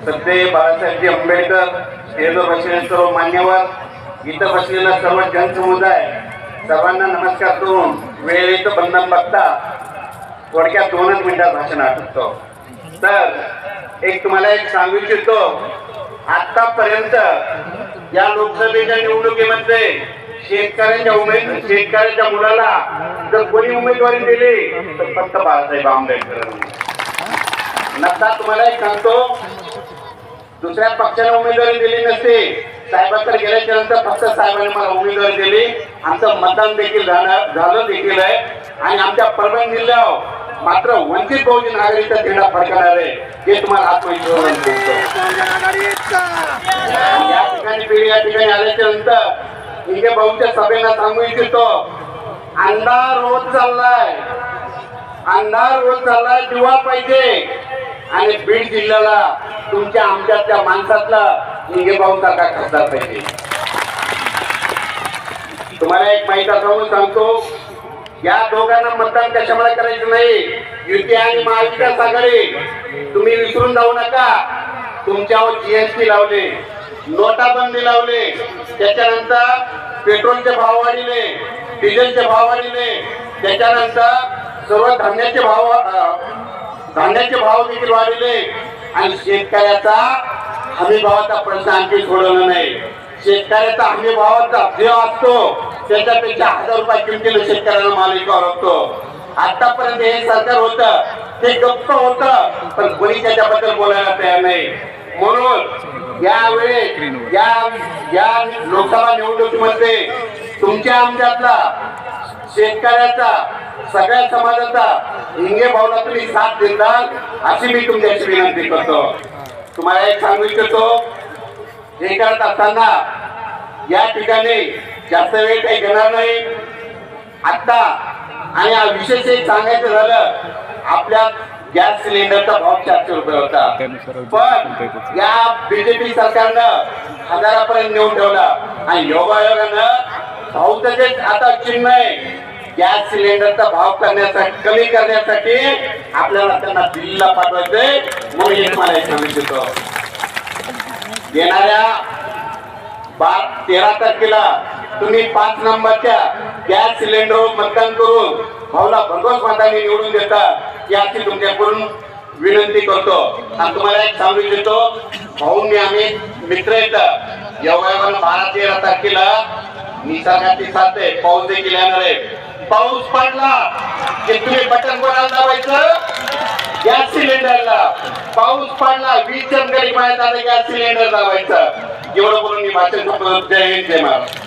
सध्या बाळासाहेबजी आंबेडकर स्टेजवर बसलेले सर्व मान्यवर इथं बसलेला सर्व जनसमुदाय सर्वांना नमस्कार करून वेळेचं बंधन बघता. थोडक्यात दोनच मिनिटात भाषण आठवतो तर एक तुम्हाला एक सांगू इच्छितो आतापर्यंत या लोकसभेच्या निवडणुकीमध्ये शेतकऱ्यांच्या उमेद शेतकऱ्यांच्या मुलाला जर कोणी उमेदवारी दिली तर फक्त बाळासाहेब आंबेडकरांनी नंतर तुम्हाला एक सांगतो दुसऱ्या पक्षाला उमेदवारी दिली नसते. साहेबांकडे गेल्याच्यानंतर फक्त साहेबांनी मला उमेदवारी दिली. आमचं मतदान देखील झालं झालं देखील आहे. आणि आमच्या परभणी जिल्ह्यावर मात्र वंचित बहुजन आघाडीचा झेंडा फडकणार आहे. हे तुम्हाला आत्मविश्वास या ठिकाणी पिढी या ठिकाणी आल्याच्यानंतर हिंगे भाऊच्या सभेला सांगू इच्छितो अंधार रोज चाललाय. अंधार रोज चाललाय दिवा पाहिजे. आणि बीड जिल्ह्याला तुमच्या आमच्या त्या माणसातला हिंगे भाऊ सारखा खासदार पाहिजे तुम्हाला एक माहिती सांगून सांगतो या दोघांना मतदान कशामुळे करायचं नाही? युती आणि महाविकास आघाडी. तुम्ही विसरून जाऊ नका. तुमच्यावर जीएसटी लावले नोटाबंदी लावले त्याच्यानंतर पेट्रोलचे भाव वाढले डिझेलचे भाव वाढले त्याच्यानंतर सर्व धान्याचे भाव धान्याचे भाव देखील वाढले. आणि शेतकऱ्याचा हमीभावाचा प्रश्न आणखी सोडवला नाही. शेतकऱ्याचा हमीभावाचा जे असतो त्याच्यापेक्षा हजार रुपये किमतीनं शेतकऱ्याला माल विकावा लागतो. आतापर्यंत हे सरकार होत ते गप्प होतं पण कोणी त्याच्याबद्दल बोलायला तयार नाही. म्हणून यावेळी या या लोकसभा निवडणुकीमध्ये तुमच्या आमच्यातला शेतकऱ्याचा सगळ्या समाजाचा हिंगे भावना तुम्ही साथ देताल अशी मी तुमच्याशी विनंती करतो. तुम्हाला एक सांगू इच्छितो हे करत असताना या ठिकाणी जास्त वेळ काही घेणार नाही. आता आणि विशेष एक सांगायचं झालं आपल्या गॅस सिलेंडरचा भाव चारशे रुपये होता. पण या बीजेपी सरकारनं हजारापर्यंत नेऊन ठेवला. आणि योगायोगानं भाऊ त्याचे आता चिन्ह आहे. गॅस सिलेंडरचा भाव करण्यासाठी कमी करण्यासाठी आपल्याला त्यांना दिल्लीला पाठवायचंय म्हणून एक मला एक सांगू इच्छितो. येणाऱ्या बा तेरा तारखेला तुम्ही पाच नंबरच्या गॅस सिलेंडरवर मतदान करून भाऊला भरघोस मताने निवडून देता याची तुमच्याकडून विनंती करतो. आणि तुम्हाला एक सांगू इच्छितो भाऊ मी आम्ही मित्र येत एवढ्या बारा तेरा तारखेला निसर्गाची साथ आहे पाऊस देखील येणार आहे. पाऊस पडला की तुम्ही बटन कोणाला दाबायचं? गॅस सिलेंडरला. पाऊस पडला वीज गरीब गॅस सिलेंडर दाबायचं. एवढं बोलून मी भाषण जय हिंद जय महाराज